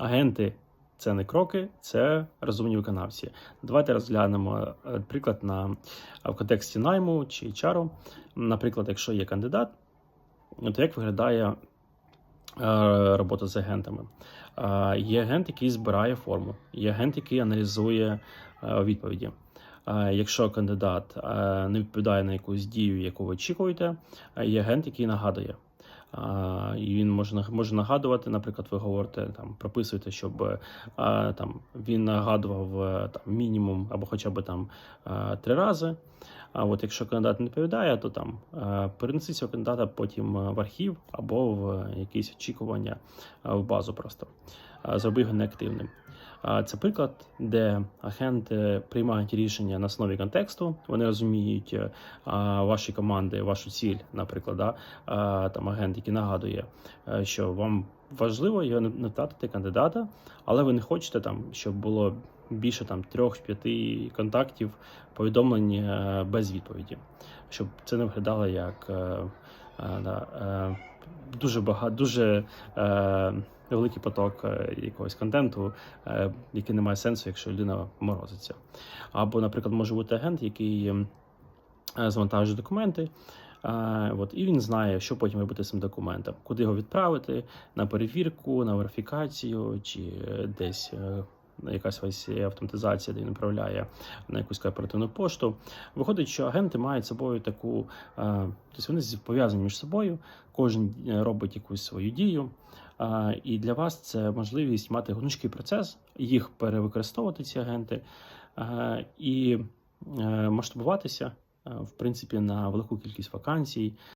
агенти це не кроки, це розумні виконавці. Давайте розглянемо е, приклад на в контексті найму чи HR. Наприклад, якщо є кандидат, то як виглядає е, робота з агентами? Е, Є агент, який збирає форму, є агент, який аналізує відповіді. Якщо кандидат не відповідає на якусь дію, яку ви очікуєте, є агент, який нагадує. І він може може нагадувати, наприклад, ви говорите там, прописуєте, щоб е, там він нагадував е, там мінімум або хоча б там е, три рази. А от якщо кандидат не відповідає, то там е, цього кандидата потім в архів або в якісь очікування в базу просто. Зроби його неактивним. Це приклад, де агенти приймають рішення на основі контексту. Вони розуміють е, ваші команди, вашу ціль, наприклад, там агент, який нагадує, е, що вам важливо його не втратити кандидата, але ви не хочете там, щоб було більше там трьох-п'яти контактів, повідомлень е, без відповіді, щоб це не виглядало як да, дуже багато, дуже е, великий поток е, якогось контенту, е, який не має сенсу, якщо людина морозиться. Або, наприклад, може бути агент, який ем, е, завантажує документи. е, От, і він знає, що потім робити з цим документом, куди його відправити на перевірку, на верифікацію, чи десь якась ось автоматизація, де він направляє на якусь кооперативну пошту. Виходить, що агенти мають собою таку, е, тобто вони пов'язані між собою, кожен е, робить якусь свою дію. І для вас це можливість мати гнучкий процес, їх перевикористовувати ці агенти е, і е, масштабуватися е, в принципі на велику кількість вакансій,